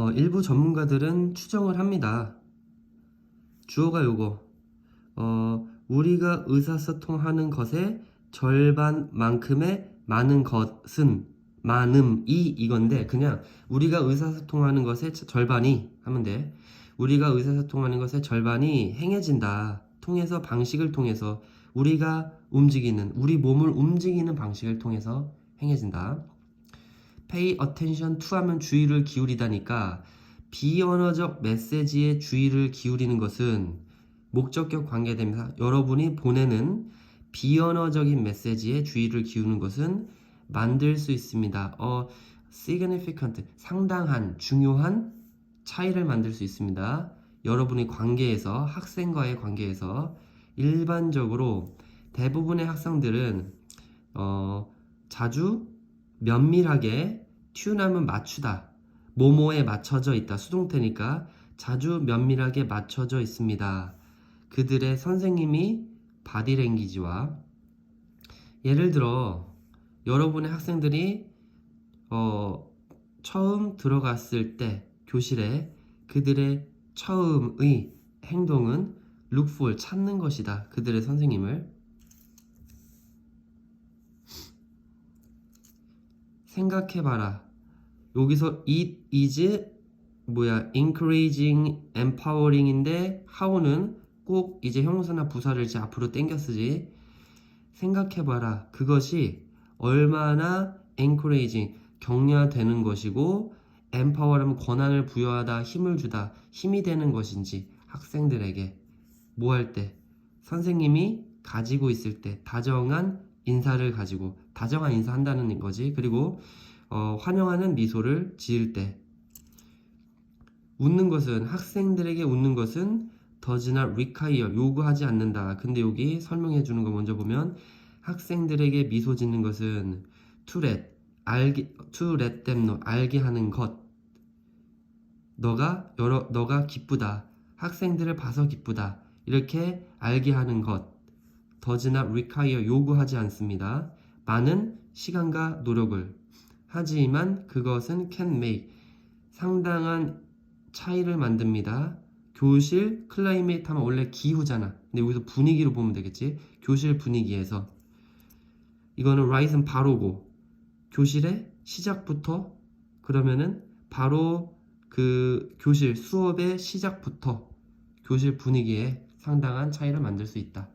어, 일부 전문가들은 추정을 합니다. 주어가 요거. 어, 우리가 의사소통하는 것의 절반만큼의 많은 것은 많음이 이건데 그냥 우리가 의사소통하는 것의 저- 절반이 하면 돼. 우리가 의사소통하는 것의 절반이 행해진다. 통해서 방식을 통해서 우리가 움직이는 우리 몸을 움직이는 방식을 통해서 행해진다. Pay attention to 하면 주의를 기울이다니까 비언어적 메시지에 주의를 기울이는 것은 목적격 관계됩니다. 여러분이 보내는 비언어적인 메시지에 주의를 기울이는 것은 만들 수 있습니다. 어, significant, 상당한, 중요한 차이를 만들 수 있습니다. 여러분의 관계에서, 학생과의 관계에서 일반적으로 대부분의 학생들은 어, 자주 면밀하게 튠하면 맞추다. 모모에 맞춰져 있다. 수동태니까 자주 면밀하게 맞춰져 있습니다. 그들의 선생님이 바디랭귀지와 예를 들어 여러분의 학생들이 어, 처음 들어갔을 때 교실에 그들의 처음의 행동은 for 찾는 것이다. 그들의 선생님을 생각해봐라. 여기서 it is 뭐야 encouraging, empowering인데 how는 꼭 이제 형용사나 부사를 이제 앞으로 땡겨 쓰지. 생각해봐라. 그것이 얼마나 encouraging, 격려되는 것이고 empower하면 권한을 부여하다, 힘을 주다, 힘이 되는 것인지 학생들에게 뭐 할 때 선생님이 가지고 있을 때 다정한 인사를 가지고 다정한 인사한다는 거지. 그리고 어, 환영하는 미소를 지을 때 웃는 것은 학생들에게 웃는 것은 does not require 요구하지 않는다. 근데 여기 설명해 주는 거 먼저 보면 학생들에게 미소 짓는 것은 to let 알게 to let them know 알게 하는 것 너가 여러 너가 기쁘다. 학생들을 봐서 기쁘다. 이렇게 알게 하는 것 does not require 요구하지 않습니다. 많은 시간과 노력을 하지만 그것은 can make 상당한 차이를 만듭니다. 교실 클라이메이트 하면 원래 기후잖아. 근데 여기서 분위기로 보면 되겠지. 교실 분위기에서 이거는 right은 바로고 교실의 시작부터 그러면은 바로 그 교실 수업의 시작부터 교실 분위기에 상당한 차이를 만들 수 있다.